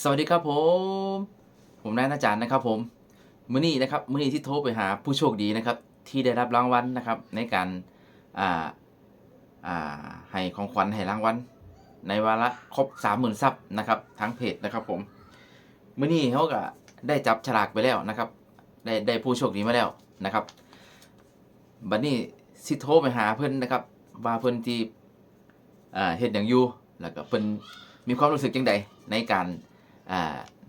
สวัสดีครับผม ผมนายอาจารย์นะครับ ผมมื้อนี้นะครับมื้อนี้ที่โทรไปหาผู้โชคดีนะครับ ที่ได้รับรางวัลนะครับ ในการอ่าอ่าให้ของขวัญให้รางวัลในวาระครบ30,000ซับนะครับทั้งเพจนะครับ ผมมื้อนี้เขาก็ได้จับฉลากไปแล้วนะครับ ได้ได้ผู้โชคดีมาแล้วนะครับบัดนี้สิโทรไปหาเพิ่อนนะครับ ว่าเพิ่อนที่อ่าเฮ็ดหยังอยู่แล้วก็เพิ่อนมีความรู้สึกจังใดในการ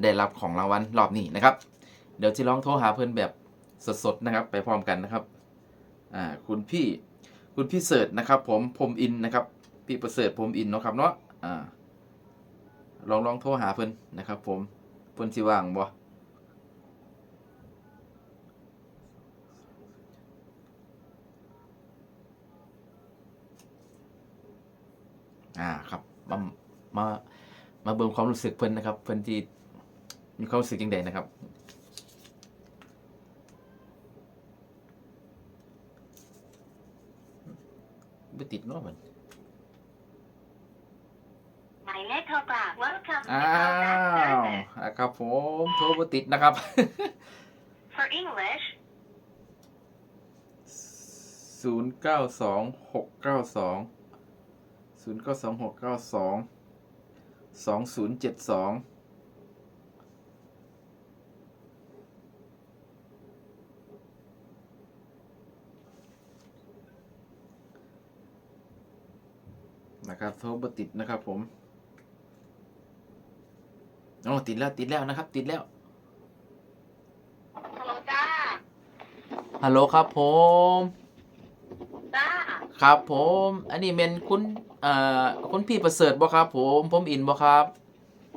ได้รับของรางวัลรอบนี้นะครับ เดี๋ยวจะลองโทรหาเพื่อนแบบสดๆนะครับ ไปพร้อมกันนะครับคุณพี่คุณพี่เสิร์ชนะครับ ผมพรมอินนะครับ พี่ประเสริฐพรมอินเนาะครับเนาะลองลองโทรหาเพื่อนนะครับ ผมเพื่อนสิว่างบ่อ่าครับมามา มาเบิ่งความรู้สึกเพิ่นนะครับเพิ่นที่มีความรู้สึกยังไงนะครับบ่ติดเนาะมันหมายเลขโทรกลับ Welcome to อ้า call back ว service อะครับผมโทรบ่ติดนะครับ For English ศูนย์เก้าสองหกเก้า สองศูนย์เก้าสองหกเก้าสองสองศูนย์เจ็ดสองนะครับโทรบติดนะครับผมโอ้ติดแล้วติดแล้วนะครับ ติดแล้ว ฮัลโหลจ้า ฮัลโหลครับผม จ้า ครับผม อันนี้เป็นคุณเอ่อคุณพี่ประเสริฐบ่ครับผมผมอินบ่ครับ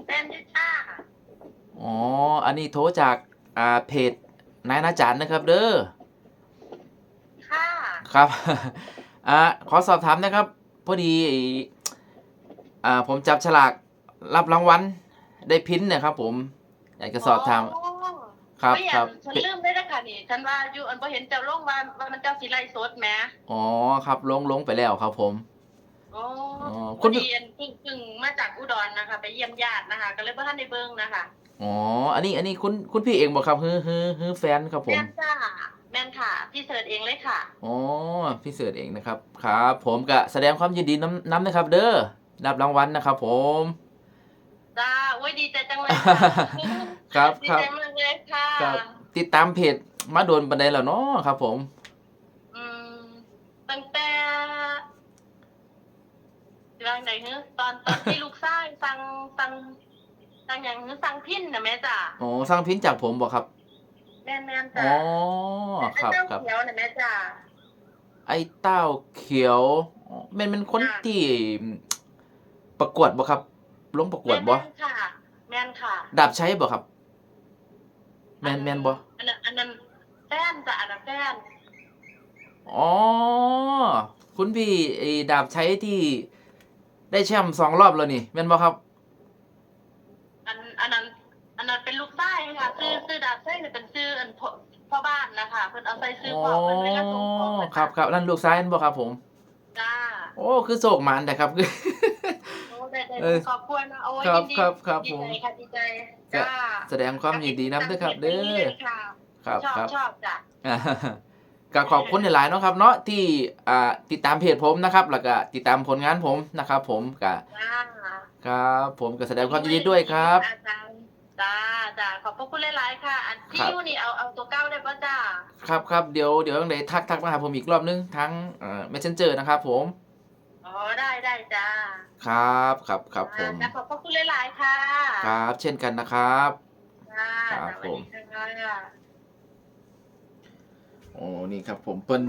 เป็นด้วยจ้าอ๋อ อันนี้โทรจากอ่าเพจนายนาจารย์นะครับ เด้อ ค่ะครับ อ่าขอสอบถามนะครับ พอดีไอ้อ่าผมจับฉลากรับรางวัลได้พินนะครับผม อยากจะสอบถามโอ้ครับไม่อยาครักบฉันลืมได้แล้วค่ะนี่ฉันว่าอยู่อันพอเห็นเจ้าลงว่าว่ามันเจ้าสีไลสดแหมอ๋อครับลงลงไปแล้วครับผม โอ้อ๋อพคุอณดีอันเพิ่งเพิ่งมาจากอุดรนะคะ ไปเยี่ยมญาตินะคะ ก็เลยพ่ท่านในเบิ้งนะคะอ๋อ อันนี้อันนี้คุณคุณพี่เองบ่ครับฮือฮือฮือแฟนครับผม แม่นจ้าแม่นค่ะ พี่เสิร์ชเองเลยค่ะ อ๋อพี่เสิร์ชเองนะครับ ครับ ผมก็แสดงความยินดีน้ำน้ำนะครับ เด้อรับรางวัลนะครับ ผม จ้าโอ้ยดีใจจังเลยค่ะครับดีครับ ใจมากเลยค่ะ ครับติดตามเพจมาโดนบันไดแล้วเนาะครับผม รื่องไหนฮึตอนตอนที่ลูกชายสั่งสั่งสั่งอย่างฮึสั่งพินนะแม่จ้ะอ๋อสร้างพินจากผมบอกครับแม่นแม่นอ๋จ้ะอครับเจ้าครับเขียวนะแม่จ้ะไอ้เต้าเขียวอ๋อแมันเป็นคนค่ะที่ประกวดบ่ครับลงประกวดบ่แม่นค่ะ แม่นค่ะดาบใช้บ่ครับ แมนแมนบ่อันนั้นอันนั้นแฟนจ้ะอันนั้นแฟนอ๋อคุณพี่ไอ้ดาบใช้ที่ ได้แชมป์สองรอบแล้วนี่แม่นบ่ครับ อันอันนั้นอันนั้นเป็นลูกชายค่ะซื้อซื้อดาบไส้เนี่ยเป็นซื้ออันพ่อพ่อบ้านนะคะเพิ่นเอาใส่ซื้ออ๋อพ่อเพิ่นไม่ได้ส่งของนะะครับครับนั่นลูกซ้ายนั่นบ่ครับผม จ้าโอ้คือโศกหมานแต่ครับคือ โอ้ได้ได้เออขอบคุณนะโอ้ยครับยินดีครับครับดีผม ใจค่ะดีใจจ้าแสดงความยินดีน้ำด้วยครับ เด้อ ค่ะครับชอบครับ ชอบจ้ะ อ่า ก็ขอบคุณหลายๆเนาะครับ เนาะที่อ่าติดตามเพจผมนะครับ แล้วก็ติดตามผลงานผมนะครับ ผมก็จ้าครับ ผมก็แสดงความยินดีด้วยครับอาจารย์จ้าจ้าขอบพระคุณหลายๆค่ะ อันที่ครับอยู่นี่เอาเอาตัวเก้าได้ป่ะจ้าครับครับเดี๋ยวเดี๋ยวต้องได้ทักทักมาหาผมอีกรอบนึงทั้งเอ่อ messenger นะครับผมอ๋อได้ได้จ้าครับครับครับผมจ้าขอบพระคุณหลายๆค่ะ ครับ เช่นกันนะครับจ้าครับสวั สดีค่ะโอ้นี่ครับผมเปิ้น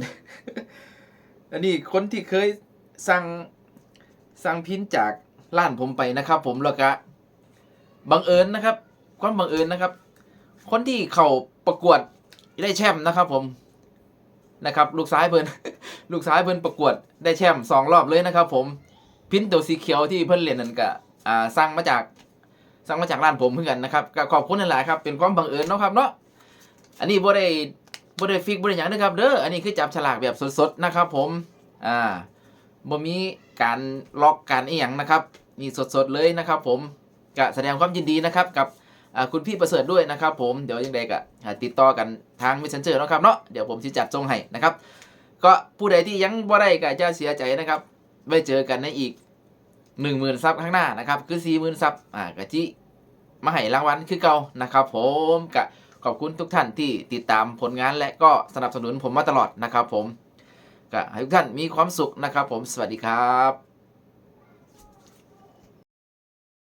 อันนี้คนที่เคยสั่งสั่งพินจากร้านผมไปนะครับ ผมแล้วก็บังเอิญนะครับ ความบังเอิญนะครับ คนที่เข้าประกวดได้แชมป์นะครับ ผมนะครับ ลูกซ้ายเพิ่นลูกซ้ายเพิ่นประกวดได้แชมป์สองรอบเลยนะครับ ผมพินตัวสีเขียวที่เพิ่นเล่นนั่นก็อ่าสั่งมาจากสั่งมาจากร้านผมเพื่อนกันนะครับก็ขอบคุณหลายๆครับเป็นความบังเอิญเนาะครับเนาะอันนี้บ่ได้ บ่ได้ฟิกบ่ได้หยังนะครับเด้ออันนี้คือจับฉลากแบบสดๆนะครับ ผมอ่าบ่มีการล็อกการอีหยังนะครับนี่สดๆเลยนะครับ ผมก็แสดงความยินดีนะครับกับคุณพี่ประเสริฐด้วยนะครับ ผมเดี๋ยวยังไงก็ติดต่อกันทาง messenger เนะครับเนาะเดี๋ยวผมจะจัดส่งให้นะครับ ก็ผู้ใดที่ยังบ่ได้ก็จะเสียใจนะครับไว้เจอกันในอีก10,000ซับข้างหน้านะครับ คือ40,000ซับอ่ากะจิมาให้รางวัลคือเก่านะครับ ผมก็ ขอบคุณทุกท่านที่ติดตามผลงานและก็สนับสนุนผมมาตลอดนะครับผมก็ให้ทุกท่านมีความสุขนะครับผมสวัสดีครับ